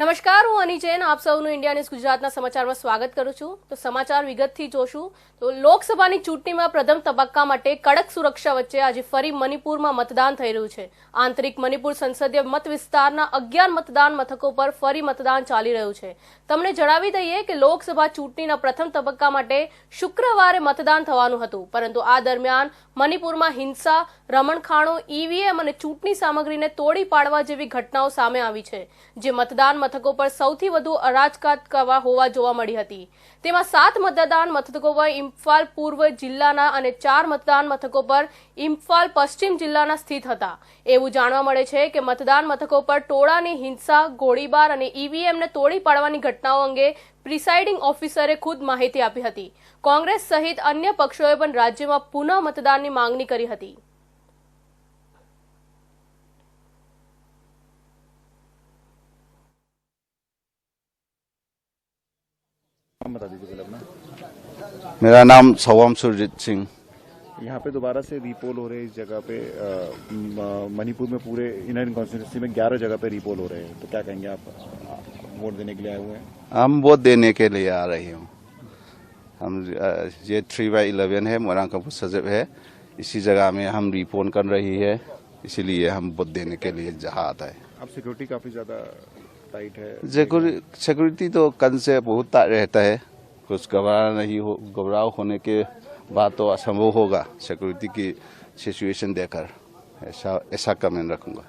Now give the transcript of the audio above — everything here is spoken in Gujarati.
નમસ્કાર, હું અની જૈન. આપ સૌનું ઇન્ડિયા ન્યૂઝ ગુજરાતના સમાચારમાં સ્વાગત કરું છું. તો સમાચાર વિગતથી જોશું. તો લોકસભાની ચૂંટણીમાં પ્રથમ તબક્કા માટે કડક સુરક્ષા વચ્ચે આજે ફરી મણિપુરમાં મતદાન થઈ રહ્યું છે. આંતરિક મણિપુર સંસદીય મત વિસ્તારના અગિયાર મતદાન મથકો પર ફરી મતદાન ચાલી રહ્યું છે. તમને જણાવી દઈએ કે લોકસભા ચૂંટણીના પ્રથમ તબક્કા માટે શુક્રવારે મતદાન થવાનું હતું. પરંતુ આ દરમિયાન મણિપુરમાં હિંસા, રમણખાણો, ઈવીએમ અને ચૂંટણી સામગ્રીને તોડી પાડવા જેવી ઘટનાઓ સામે આવી છે, જે મતદાન મથકો પર સૌથી વધુ અરાજકાત હોવા જોવા મળી હતી. તેમાં સાત મતદાન મથકો પર ઇમ્ફાલ પૂર્વ જિલ્લાના અને ચાર મતદાન મથકો પર ઇમ્ફાલ પશ્ચિમ જિલ્લાના સ્થિત હતા. એવું જાણવા મળે છે કે મતદાન મથકો પર ટોળાની હિંસા, ગોળીબાર અને ઈવીએમને તોડી પાડવાની ઘટનાઓ અંગે પ્રિસાઇડિંગ ઓફિસરે ખુદ માહિતી આપી હતી. કોંગ્રેસ સહિત અન્ય પક્ષોએ પણ રાજ્યમાં પુનઃ મતદાનની માંગણી કરી હતી. बता दीजिए पहले अपना। मेरा नाम सवाम सुरजीत सिंह। यहाँ पे दोबारा से रीपोल हो रहे हैं इस जगह पे मणिपुर में पूरे इनर कॉन्स्टिट्यूंसी में 11 जगह पे रीपोल हो रहे हैं। तो क्या कहेंगे आप वोट देने के लिए आए हुए हैं? हम वोट देने के लिए आ रही हूँ। हम ये थ्री बाई इलेवन है मोरंगपुर सजब है इसी जगह में हम रिपोन कर रही है इसीलिए हम वोट देने के लिए जहाँ आता है अब सिक्योरिटी काफ़ी ज़्यादा टाइट है। सिक्योरिटी तो कल से बहुत रहता है। कुछ घबरा नहीं हो घबराव होने के बाद तो असंभव होगा सिक्योरिटी की सिचुएशन देखकर। ऐसा ऐसा कमेंट रखूँगा।